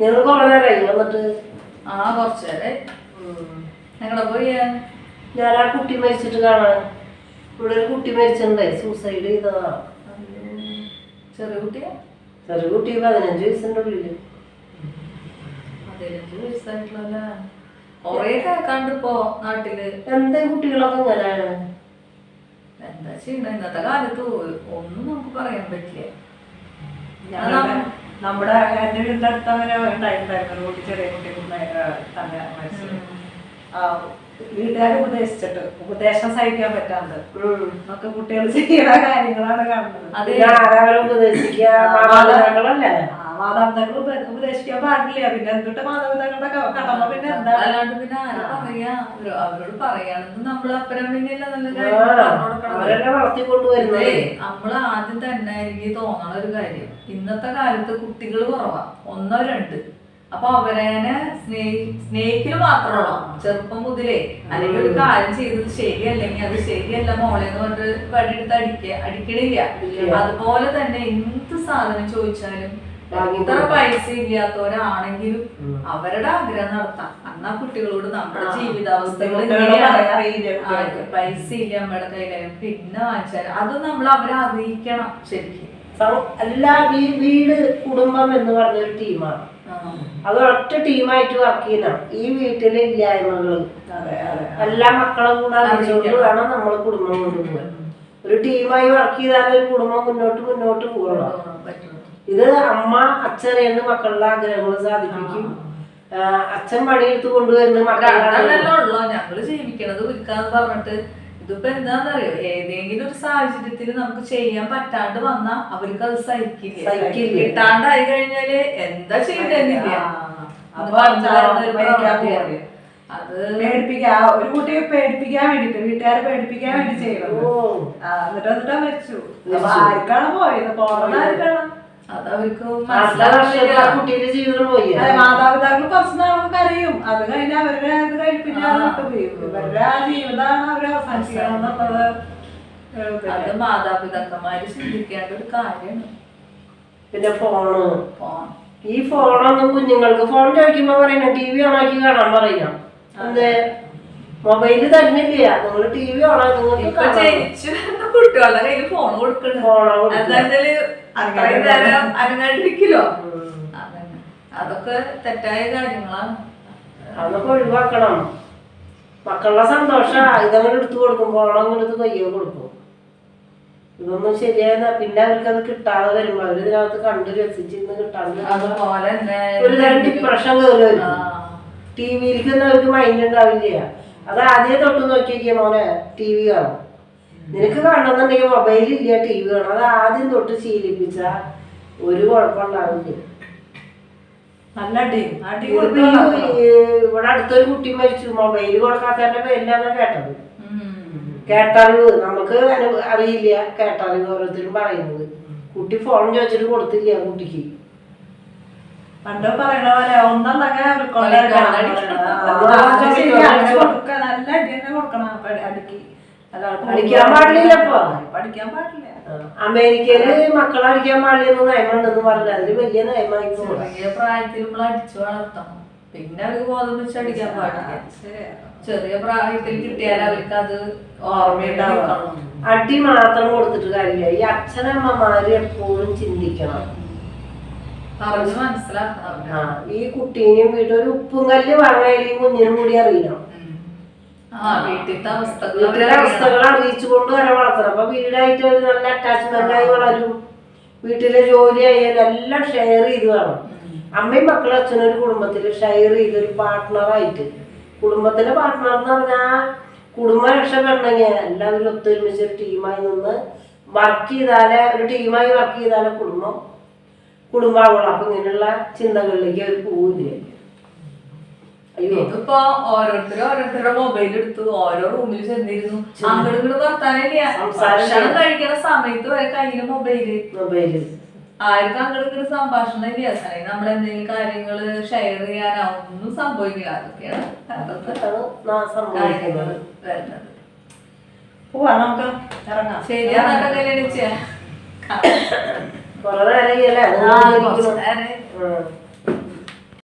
നിങ്ങൾ കുറെ നേരമായി വന്നിട്ട് ആ കുറച്ചേരെ ഞങ്ങളെ പോയി? ഞാൻ ആ കുട്ടി മരിച്ചിട്ട് കാണാൻ. ഇവിടെ ഒരു കുട്ടി മരിച്ചിട്ടുണ്ടായി സൂസൈഡ് ചെയ്തതാ. ചെറിയ കുട്ടിയാ? ചെറിയ കുട്ടി പതിനഞ്ച് വയസ്സിന്റെ ഉള്ളിൽ പതിനഞ്ച് വയസ്സായിട്ടുള്ള കൊറേ കേക്കാണ്ട് ഇപ്പോ നാട്ടിൽ. എന്താ കുട്ടികളൊക്കെ ഇങ്ങനെയാണ് എന്താ ചെയ്യണ? ഇന്നത്തെ കാലത്ത് ഒന്നും നമുക്ക് പറയാൻ പറ്റില്ല. ഞങ്ങളുടെ നമ്മുടെ വീടിന്റെ അടുത്ത് അങ്ങനെ ഉണ്ടായിട്ടുണ്ടായിരുന്നു. കുട്ടി ചെറിയ കുട്ടി തന്നെ വീട്ടുകാരെ ഉപദേശിച്ചിട്ട് ഉപദേശം സഹിക്കാൻ പറ്റാണ്ട്. ഒക്കെ കുട്ടികൾ ചെയ്യുന്ന കാര്യങ്ങളാണ് കാണുന്നത്. ഉപദേശിക്കുക? മാതാപിതാക്കൾ ഉപ- ഉപദേശിക്കാൻ പാടില്ല. പിന്നെ എന്തിട്ട് മാതാപിതാക്കളുടെ കടമ പിന്നെ എന്താ അല്ലാണ്ട് പിന്നെ ആരാ പറയാ? അവരോട് പറയാണെന്ന് നമ്മൾ അപ്പനും പിന്നെയല്ല നല്ല അതെ നമ്മൾ ആദ്യം തന്നെ എനിക്ക് തോന്നണ ഒരു കാര്യം. ഇന്നത്തെ കാലത്ത് കുട്ടികൾ കുറവാ. ഒന്നോ രണ്ട്. അപ്പൊ അവരേനെ സ്നേഹി സ്നേഹിക്കൽ മാത്രമുള്ള ചെറുപ്പം മുതലേ അല്ലെങ്കിൽ ഒരു കാര്യം ചെയ്തത് ശരിയല്ലെങ്കിൽ അത് ശരിയല്ല മോളെ എന്ന് പറഞ്ഞിട്ട് വടിയെടുത്ത് അടിക്ക അടിക്കണില്ല. അതുപോലെ തന്നെ എന്ത് സാധനം ചോദിച്ചാലും എത്ര പൈസ ഇല്ലാത്തവരാണെങ്കിലും അവരുടെ ആഗ്രഹം നടത്താം. അന്നാ കുട്ടികളോട് നമ്മുടെ. ജീവിതാവസ്ഥകൾ. പൈസ ഇല്ല നമ്മുടെ കയ്യില. പിന്നെ വാങ്ങിച്ചാൽ അത് നമ്മൾ അവരെ അറിയിക്കണം ശരിക്കും. എല്ലാ വീട് കുടുംബം എന്ന് പറഞ്ഞൊരു ടീമാണ്. അത് ഒറ്റ ടീമായിട്ട് വർക്ക് ചെയ്യണം ഈ വീട്ടിലെ അതെ എല്ലാ മക്കളും കൂടെ അറിയിച്ചുകൊണ്ട് വേണം നമ്മൾ കുടുംബം കൊണ്ടുപോകാൻ ഒരു ടീമായി വർക്ക് ചെയ്താൽ ഒരു കുടുംബം മുന്നോട്ട് മുന്നോട്ട് പോകണം. ഇത് അമ്മ അച്ഛനെയാണ് മക്കളുടെ ആഗ്രഹങ്ങൾ സാധിപ്പിക്കും. അച്ഛൻ പണിയെടുത്ത് കൊണ്ടുവരുന്ന മക്കളുടെ രണ്ടെണ്ണല്ലേ ഉള്ളൂ. ഞങ്ങൾ ജീവിക്കണത് വിൽക്കാന്ന് പറഞ്ഞിട്ട് ഇതിപ്പോ എന്താണെന്നറിയോ ഏതെങ്കിലും ഒരു സാഹചര്യത്തിൽ നമുക്ക് ചെയ്യാൻ പറ്റാണ്ട് വന്നാ അവർക്ക് അത് സഹിക്കില്ല. കിട്ടാണ്ടായി കഴിഞ്ഞാൽ എന്താ ചെയ്തില്ല അത് പേടിപ്പിക്കാ. പറഞ്ഞു ഒരു കുട്ടിയെ പേടിപ്പിക്കാൻ വേണ്ടിട്ട് വീട്ടുകാരെ പേടിപ്പിക്കാൻ വേണ്ടി ചെയ്യണം. എന്നിട്ട് എന്നിട്ടാ മരിച്ചു. അപ്പൊ മരിച്ചു. ആർക്കാണ് പോയത്? പോകണം ആർക്കാണ്? കുട്ടിയുടെ ജീവിതം പോയി. മാതാപിതാക്കൾ കുറച്ച് നാളും കരയും അത് കഴിഞ്ഞ് അവരുടെ അത് കഴിപ്പിക്കാതെ പോയി. ഇവരുടെ ആ ജീവിതമാണ് അവർ എന്നുള്ളത് അത് ഇതല്ലേ. മാതാപിതാക്കന്മാര് ചിന്തിക്കേണ്ട ഒരു കാര്യമാണ്. പിന്നെ ഫോണ്. ഫോൺ. ഈ ഫോണൊന്നും കുഞ്ഞുങ്ങൾക്ക് ഫോൺ ചോദിക്കുമ്പോ പറയുന്നത് ടി വി ഓണാക്കി കാണാൻ പറയണം എന്തേ? മൊബൈൽ തരുന്നില്ല നിങ്ങൾ ടി വി ഓണാക്കി കുട്ടികളുടെ കയ്യിൽ ഫോൺ കൊടുക്കണം ഫോണോ. അത്രയും നേരം അനങ്ങാണ്ടിരിക്കലോ അതൊക്കെ തെറ്റായ കാര്യങ്ങളാണ്. അതൊക്കെ ഒഴിവാക്കണം. മക്കളുടെ സന്തോഷം ഇതങ്ങനെ എടുത്തു കൊടുക്കുമ്പോ ഓണം എടുത്ത് കയ്യോ കൊടുക്കും. ഇതൊന്നും ശരിയായ പിന്നെ അവർക്ക് അത് കിട്ടാതെ വരുമ്പോ അവർ ഇതിനകത്ത് കണ്ടു രസിച്ചിരുന്ന് കിട്ടാണ്ട് ഒരു തരം ഡിപ്രഷൻ കയറി ടി വിയിലേക്ക് അവർക്ക് മൈൻഡ് ഉണ്ടാവില്ല. അത് ആദ്യം തൊട്ട് നോക്കിയിരിക്കുക മോനെ ടി വി കാണും. നിനക്ക് കാണണമെന്നുണ്ടെങ്കിൽ മൊബൈൽ ഇല്ല ടി വി കാണും അത് ആദ്യം തൊട്ട് ശീലിപ്പിച്ച ഒരു കുഴപ്പമുണ്ടാവില്ല. നല്ല ടീം ആ ടീം ഇതിപ്പോ ഈ ഇവിടെ അടുത്തൊരു കുട്ടി മരിച്ചു. മൊബൈൽ കൊടുക്കാത്തതിന്റെ പേരിലാണ് കേട്ടത്. കേട്ടറിവ് നമുക്ക് അറിയില്ല കേട്ടറിവ് ഓരോരുത്തരും പറയുന്നത്. കുട്ടി ഫോൺ ചോദിച്ചിട്ട് കൊടുത്തില്ല ആ കുട്ടിക്ക്. പണ്ട് പറയണ പോലെ ഒന്നല്ലെങ്കിൽ കൊടുക്കണം നല്ല അടി തന്നെ കൊടുക്കണം അടിക്ക്. അല്ലാതെ അടിക്കാൻ പാടില്ല പഠിക്കാൻ പാടില്ല. അമേരിക്കയിൽ മക്കളെ അടിക്കാൻ പാടില്ലെന്ന് നയമുണ്ടെന്ന് പറഞ്ഞു അതിന് വലിയ നയമായി ചെറിയ പ്രായത്തിൽ നമ്മൾ അടിച്ചു വളർത്തണം. പിന്നെ അവർക്ക് ബോധം വെച്ച് അടിക്കാൻ പാടില്ല. ചെറിയ പ്രായത്തിൽ കിട്ടിയാൽ അവർക്ക് അത് ഓർമ്മയുണ്ടാവണം. അടി മാത്രം കൊടുത്തിട്ട് കാര്യമില്ല. ഈ അച്ഛനമ്മമാര് എപ്പോഴും ചിന്തിക്കണം. പറഞ്ഞു മനസ്സിലാക്കണം. ഈ കുട്ടീനെയും വീട്ടിൽ ഒരു ഉപ്പും കല്ല് വളരെ കുഞ്ഞിനും കൂടി അറിയണം. വീട്ടിലത്തെ അവസ്ഥകൾ അറിയിച്ചുകൊണ്ട് വരെ വളർത്തണം അപ്പൊ വീടായിട്ട് ഒരു നല്ല അറ്റാച്ച്മെന്റ് ആയി വളരും. വീട്ടിലെ ജോലി ആയാലും എല്ലാം ഷെയർ ചെയ്ത് വേണം അമ്മയും മക്കളും അച്ഛനും ഒരു കുടുംബത്തിൽ ഷെയർ ചെയ്ത് ഒരു പാർട്ട്ണറായിട്ട് കുടുംബത്തിലെ പാർട്ട്ണർ എന്ന് പറഞ്ഞാൽ കുടുംബം രക്ഷപ്പെടണമെങ്കിൽ എല്ലാവരും ഒത്തൊരുമിച്ച് ഒരു ടീമായി നിന്ന് വർക്ക് ചെയ്താലേ ഒരു ടീമായി വർക്ക് ചെയ്താലേ കുടുംബം കുടുംബാവുള്ളൂ അപ്പൊ ഇങ്ങനെയുള്ള ചിന്തകളിലേക്ക് അവർ പോവില്ല ഇതിപ്പോ ഓരോരുത്തരും ഓരോരുത്തരുടെ മൊബൈൽ എടുത്തു ഓരോ റൂമിൽ ചെന്നിരുന്നു. അങ്ങോട്ട് ഇങ്ങോട്ട് വർത്താനില്ല ഭക്ഷണം കഴിക്കണ സമയത്ത് വരെ കയ്യിൽ മൊബൈൽ മൊബൈൽ. ആർക്കും അങ്ങോട്ട് ഇങ്ങോട്ട് സംഭാഷണം ഇല്ല. അല്ലെങ്കിൽ നമ്മൾ എന്തെങ്കിലും കാര്യങ്ങൾ ഷെയർ ചെയ്യാനോ ഒന്നും സംഭവിക്കില്ല. അതൊക്കെയാണ് വരുന്നത്. പോവാ നമുക്ക്. ഇറങ്ങാം. ശരിയാ നടക്കല്ലേ കൊറേ